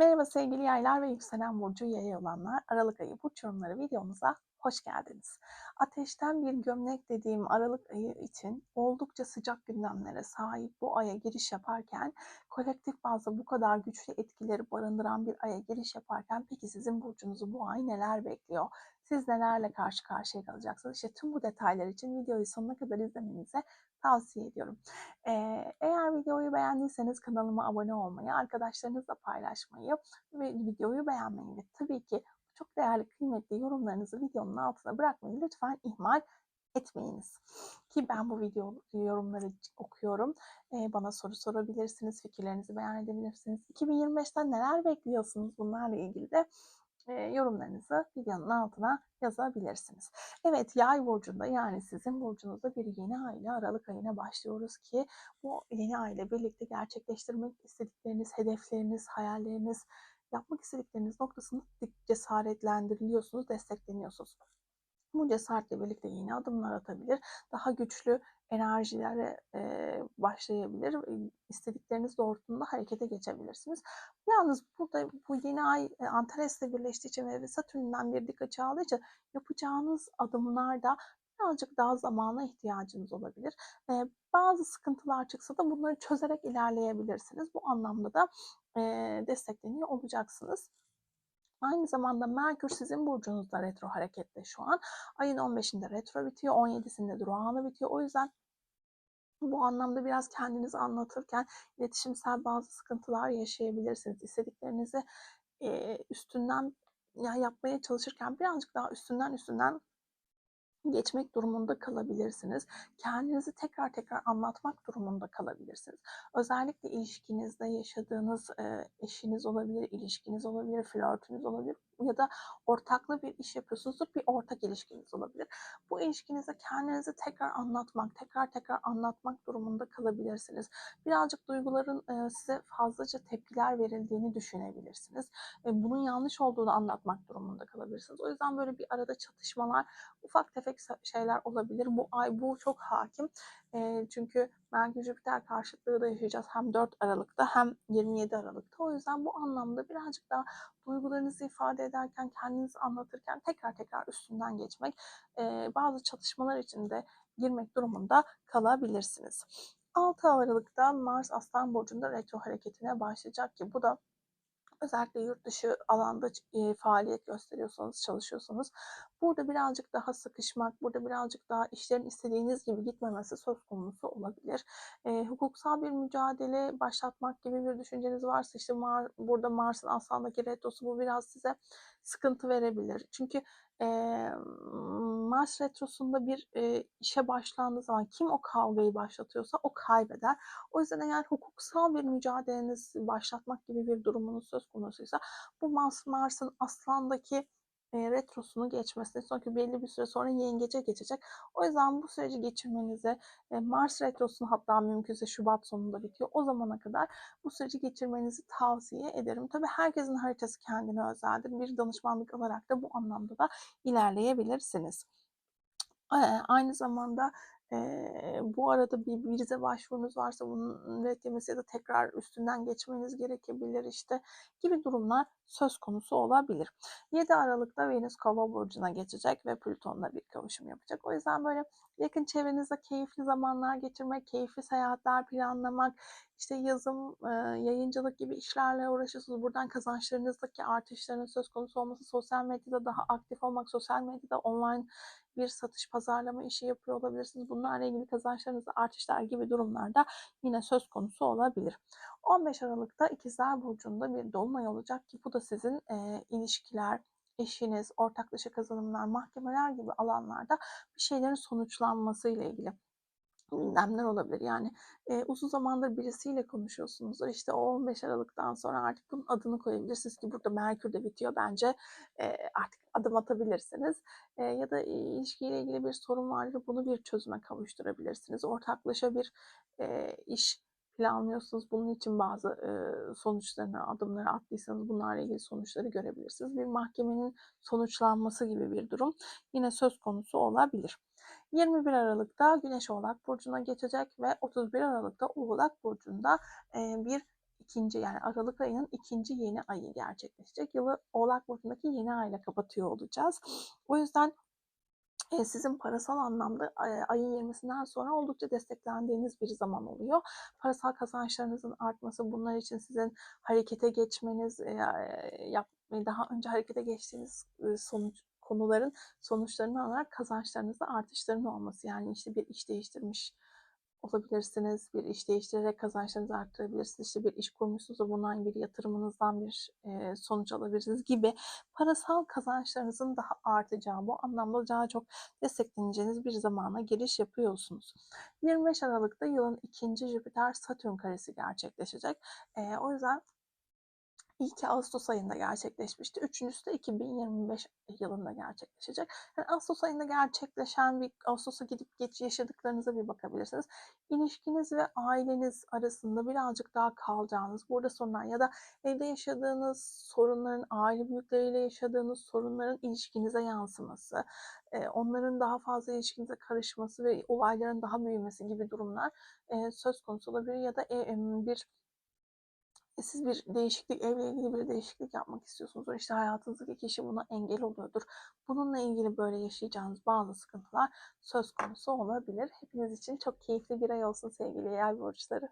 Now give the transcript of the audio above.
Merhaba sevgili yaylar ve yükselen burcu yayı olanlar. Aralık ayı burç yorumları videomuza hoş geldiniz. Ateşten bir gömlek dediğim Aralık ayı için oldukça sıcak gündemlere sahip bu aya giriş yaparken kolektif bazda bu kadar güçlü etkileri barındıran bir aya giriş yaparken peki sizin burcunuzu bu ay neler bekliyor? Siz nelerle karşı karşıya kalacaksınız? İşte tüm bu detaylar için videoyu sonuna kadar izlemenizi tavsiye ediyorum. Ee, eğer videoyu beğendiyseniz kanalıma abone olmayı, arkadaşlarınızla paylaşmayı ve videoyu beğenmeyi ve tabii ki çok değerli, kıymetli yorumlarınızı videonun altına bırakmayı lütfen ihmal etmeyiniz. Ki ben bu video yorumları okuyorum. Ee, bana soru sorabilirsiniz, fikirlerinizi beyan edebilirsiniz. 2025'ten neler bekliyorsunuz bunlarla ilgili de e, yorumlarınızı videonun altına yazabilirsiniz. Evet yay burcunda yani sizin burcunuzda bir yeni ay ile Aralık ayına başlıyoruz ki bu yeni ay ile birlikte gerçekleştirmek istedikleriniz, hedefleriniz, hayalleriniz, yapmak istedikleriniz noktasında cesaretlendiriliyorsunuz, destekleniyorsunuz. Bu cesaretle birlikte yeni adımlar atabilir, daha güçlü enerjilere e, başlayabilir, istedikleriniz doğrultusunda harekete geçebilirsiniz. Yalnız burada bu yeni ay e, Antares ile birleştiği için ve Satürn'den bir dik açı aldığı için yapacağınız adımlarda birazcık daha zamana ihtiyacınız olabilir. E, bazı sıkıntılar çıksa da bunları çözerek ilerleyebilirsiniz. Bu anlamda da e, destekleniyor olacaksınız. Aynı zamanda Merkür sizin burcunuzda retro harekette şu an. Ayın 15'inde retro bitiyor, 17'sinde durağanı bitiyor. O yüzden bu anlamda biraz kendinizi anlatırken iletişimsel bazı sıkıntılar yaşayabilirsiniz. İstediklerinizi e, üstünden ya yapmaya çalışırken birazcık daha üstünden üstünden geçmek durumunda kalabilirsiniz. Kendinizi tekrar tekrar anlatmak durumunda kalabilirsiniz. Özellikle ilişkinizde yaşadığınız e, eşiniz olabilir, ilişkiniz olabilir, flörtünüz olabilir ya da ortaklı bir iş yapıyorsunuzdur, bir ortak ilişkiniz olabilir. Bu ilişkinize kendinizi tekrar anlatmak, tekrar tekrar anlatmak durumunda kalabilirsiniz. Birazcık duyguların e, size fazlaca tepkiler verildiğini düşünebilirsiniz. E, bunun yanlış olduğunu anlatmak durumunda kalabilirsiniz. O yüzden böyle bir arada çatışmalar, ufak tefek şeyler olabilir. Bu ay bu çok hakim. E, çünkü Merkür Jüpiter karşıtlığı da yaşayacağız hem 4 Aralık'ta hem 27 Aralık'ta. O yüzden bu anlamda birazcık daha duygularınızı ifade ederken, kendinizi anlatırken tekrar tekrar üstünden geçmek, e, bazı çatışmalar içinde girmek durumunda kalabilirsiniz. 6 Aralık'ta Mars Aslan Burcu'nda retro hareketine başlayacak ki bu da özellikle yurt dışı alanda e, faaliyet gösteriyorsanız, çalışıyorsanız burada birazcık daha sıkışmak, burada birazcık daha işlerin istediğiniz gibi gitmemesi söz konusu olabilir. E, hukuksal bir mücadele başlatmak gibi bir düşünceniz varsa işte Mar burada Mars'ın aslandaki retrosu bu biraz size sıkıntı verebilir. Çünkü e, Mars retrosunda bir e, işe başlandığı zaman kim o kavgayı başlatıyorsa o kaybeder. O yüzden eğer hukuksal bir mücadeleniz başlatmak gibi bir durumunuz söz konusuysa bu Mars Mars'ın aslandaki e, retrosunu geçmesini çünkü belli bir süre sonra yengece geçecek. O yüzden bu süreci geçirmenizi e, Mars retrosunu hatta mümkünse Şubat sonunda bitiyor. O zamana kadar bu süreci geçirmenizi tavsiye ederim. Tabi herkesin haritası kendine özeldir. Bir danışmanlık alarak da bu anlamda da ilerleyebilirsiniz. Aynı zamanda e, bu arada bir vize başvurunuz varsa bunun reddedilmesi ya da tekrar üstünden geçmeniz gerekebilir işte gibi durumlar söz konusu olabilir. 7 Aralık'ta Venüs Kova burcuna geçecek ve Plüton'la bir kavuşum yapacak. O yüzden böyle yakın çevrenizde keyifli zamanlar geçirmek, keyifli seyahatler planlamak, işte yazım, yayıncılık gibi işlerle uğraşıyorsunuz. Buradan kazançlarınızdaki artışların söz konusu olması, sosyal medyada daha aktif olmak, sosyal medyada online bir satış pazarlama işi yapıyor olabilirsiniz. Bunlarla ilgili kazançlarınızda artışlar gibi durumlarda yine söz konusu olabilir. 15 Aralık'ta İkizler Burcu'nda bir dolunay olacak ki bu da sizin e, ilişkiler, eşiniz, ortaklaşa kazanımlar, mahkemeler gibi alanlarda bir şeylerin sonuçlanması ile ilgili gündemler olabilir. Yani e, uzun zamandır birisiyle konuşuyorsunuzdur. İşte o 15 Aralık'tan sonra artık bunun adını koyabilirsiniz ki burada Merkür de bitiyor. Bence e, artık adım atabilirsiniz. E, ya da ilişkiyle ilgili bir sorun vardır. Bunu bir çözüme kavuşturabilirsiniz. Ortaklaşa bir e, iş planlıyorsunuz. Bunun için bazı e, sonuçlarını, adımları attıysanız bunlarla ilgili sonuçları görebilirsiniz. Bir mahkemenin sonuçlanması gibi bir durum yine söz konusu olabilir. 21 Aralık'ta Güneş Oğlak Burcu'na geçecek ve 31 Aralık'ta Oğlak Burcu'nda e, bir ikinci yani Aralık ayının ikinci yeni ayı gerçekleşecek. Yılı Oğlak Burcu'ndaki yeni ayla kapatıyor olacağız. O yüzden sizin parasal anlamda, eee, ayın 20'sinden sonra oldukça desteklendiğiniz bir zaman oluyor. Parasal kazançlarınızın artması, bunlar için sizin harekete geçmeniz, yap daha önce harekete geçtiğiniz, sonuç konuların sonuçlarını alarak kazançlarınızda artışların olması. Yani, işte, bir iş değiştirmiş olabilirsiniz, bir iş değiştirerek kazançlarınızı arttırabilirsiniz. İşte, bir iş kurmuşsunuzdur, bundan bir yatırımınızdan bir, eee, sonuç alabilirsiniz gibi parasal kazançlarınızın daha artacağı, bu anlamda daha çok destekleneceğiniz bir zamana giriş yapıyorsunuz. 25 Aralık'ta yılın ikinci Jüpiter-Satürn karesi gerçekleşecek. Eee, o yüzden İlki Ağustos ayında gerçekleşmişti. Üçüncüsü de 2025 yılında gerçekleşecek. Yani Ağustos ayında gerçekleşen bir Ağustos'a gidip geç yaşadıklarınıza bir bakabilirsiniz. İlişkiniz ve aileniz arasında birazcık daha kalacağınız, burada sorunlar ya da evde yaşadığınız sorunların, aile büyükleriyle yaşadığınız sorunların ilişkinize yansıması, eee, onların daha fazla ilişkinize karışması ve olayların daha büyümesi gibi durumlar, eee, söz konusu olabilir ya da, emm, bir e, siz bir değişiklik, evle ilgili bir değişiklik yapmak istiyorsunuzdur. İşte hayatınızdaki kişi buna engel oluyordur. Bununla ilgili böyle yaşayacağınız bazı sıkıntılar söz konusu olabilir. Hepiniz için çok keyifli bir ay olsun sevgili yay burçları.